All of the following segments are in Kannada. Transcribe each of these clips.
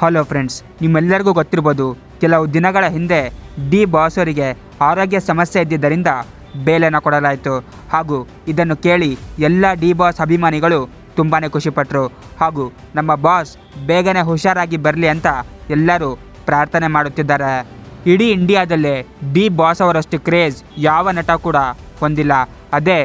ಹಲೋ ಫ್ರೆಂಡ್ಸ್ ನಿಮ್ಮೆಲ್ಲರಿಗೂ ಗೊತ್ತಿರ್ಬೋದು, ಕೆಲವು ದಿನಗಳ ಹಿಂದೆ ಡಿ ಬಾಸ್ ಅವರಿಗೆ ಆರೋಗ್ಯ ಸಮಸ್ಯೆ ಇದ್ದಿದ್ದರಿಂದ ಬೇಲೆನ ಕೊಡಲಾಯಿತು. ಹಾಗೂ ಇದನ್ನು ಕೇಳಿ ಎಲ್ಲ ಡಿ ಬಾಸ್ ಅಭಿಮಾನಿಗಳು ತುಂಬಾ ಖುಷಿಪಟ್ಟರು ಹಾಗೂ ನಮ್ಮ ಬಾಸ್ ಬೇಗನೆ ಹುಷಾರಾಗಿ ಬರಲಿ ಅಂತ ಎಲ್ಲರೂ ಪ್ರಾರ್ಥನೆ ಮಾಡುತ್ತಿದ್ದಾರೆ. ಇಡೀ ಇಂಡಿಯಾದಲ್ಲೇ ಡಿ ಬಾಸ್ ಅವರಷ್ಟು ಕ್ರೇಜ್ ಯಾವ ನಟ ಕೂಡ ಹೊಂದಿಲ್ಲ. ಅದೇ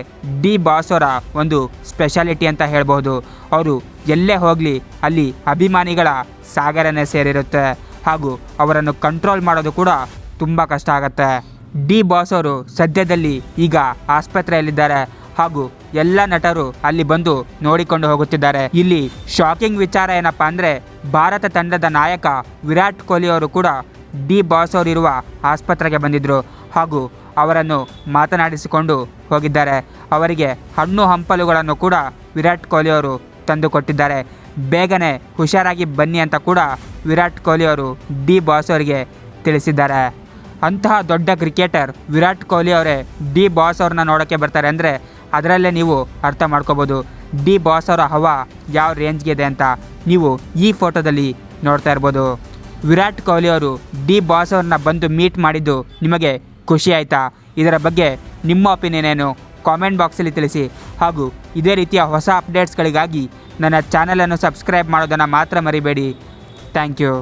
ಡಿ ಬಾಸ್ ಅವರ ಒಂದು ಸ್ಪೆಷಾಲಿಟಿ ಅಂತ ಹೇಳ್ಬೋದು ಅವರು ಎಲ್ಲೇ ಹೋಗಲಿ ಅಲ್ಲಿ ಅಭಿಮಾನಿಗಳ ಸಾಗರನೇ ಸೇರಿರುತ್ತೆ. ಹಾಗೂ ಅವರನ್ನು ಕಂಟ್ರೋಲ್ ಮಾಡೋದು ಕೂಡ ತುಂಬ ಕಷ್ಟ ಆಗುತ್ತೆ. ಡಿ ಬಾಸ್ ಅವರು ಸದ್ಯದಲ್ಲಿ ಈಗ ಆಸ್ಪತ್ರೆಯಲ್ಲಿದ್ದಾರೆ. ಹಾಗೂ ಎಲ್ಲ ನಟರು ಅಲ್ಲಿ ಬಂದು ನೋಡಿಕೊಂಡು ಹೋಗುತ್ತಿದ್ದಾರೆ. ಇಲ್ಲಿ ಶಾಕಿಂಗ್ ವಿಚಾರ ಏನಪ್ಪಾ ಅಂದರೆ, ಭಾರತ ತಂಡದ ನಾಯಕ ವಿರಾಟ್ ಕೊಹ್ಲಿ ಅವರು ಕೂಡ ಡಿ ಬಾಸ್ ಅವರಿರುವ ಆಸ್ಪತ್ರೆಗೆ ಬಂದಿದ್ದರು ಹಾಗೂ ಅವರನ್ನು ಮಾತನಾಡಿಸಿಕೊಂಡು ಹೋಗಿದ್ದಾರೆ. ಅವರಿಗೆ ಹಣ್ಣು ಹಂಪಲುಗಳನ್ನು ಕೂಡ ವಿರಾಟ್ ಕೊಹ್ಲಿ ಅವರು ತಂದು ಕೊಟ್ಟಿದ್ದಾರೆ. ಬೇಗನೆ ಹುಷಾರಾಗಿ ಬನ್ನಿ ಅಂತ ಕೂಡ ವಿರಾಟ್ ಕೊಹ್ಲಿ ಅವರು ಡಿ ಬಾಸ್ ಅವರಿಗೆ ತಿಳಿಸಿದ್ದಾರೆ. ಅಂತಹ ದೊಡ್ಡ ಕ್ರಿಕೆಟರ್ ವಿರಾಟ್ ಕೊಹ್ಲಿ ಅವರೇ ಡಿ ಬಾಸ್ ಅವ್ರನ್ನ ನೋಡೋಕ್ಕೆ ಬರ್ತಾರೆ ಅಂದರೆ ಅದರಲ್ಲೇ ನೀವು ಅರ್ಥ ಮಾಡ್ಕೋಬೋದು. ಡಿ ಬಾಸ್ ಅವರ ಹವಾ ಯಾವ ರೇಂಜ್ಗೆ ಇದೆ ಅಂತ ನೀವು ಈ ಫೋಟೋದಲ್ಲಿ ನೋಡ್ತಾ ಇರ್ಬೋದು. ವಿರಾಟ್ ಕೊಹ್ಲಿ ಅವರು ಡಿ ಬಾಸ್ ಅವ್ರನ್ನ ಬಂದು ಮೀಟ್ ಮಾಡಿದ್ದು ನಿಮಗೆ ಖುಷಿ ಆಯಿತಾ? ಇದರ ಬಗ್ಗೆ ನಿಮ್ಮ ಒಪಿನಿಯನ್ ಏನು? ಕಾಮೆಂಟ್ ಬಾಕ್ಸಲ್ಲಿ ತಿಳಿಸಿ. ಹಾಗೂ ಇದೇ ರೀತಿಯ ಹೊಸ ಅಪ್ಡೇಟ್ಸ್ಗಳಿಗಾಗಿ ನನ್ನ ಚಾನಲನ್ನು ಸಬ್ಸ್ಕ್ರೈಬ್ ಮಾಡೋದನ್ನು ಮಾತ್ರ ಮರಿಬೇಡಿ. Thank you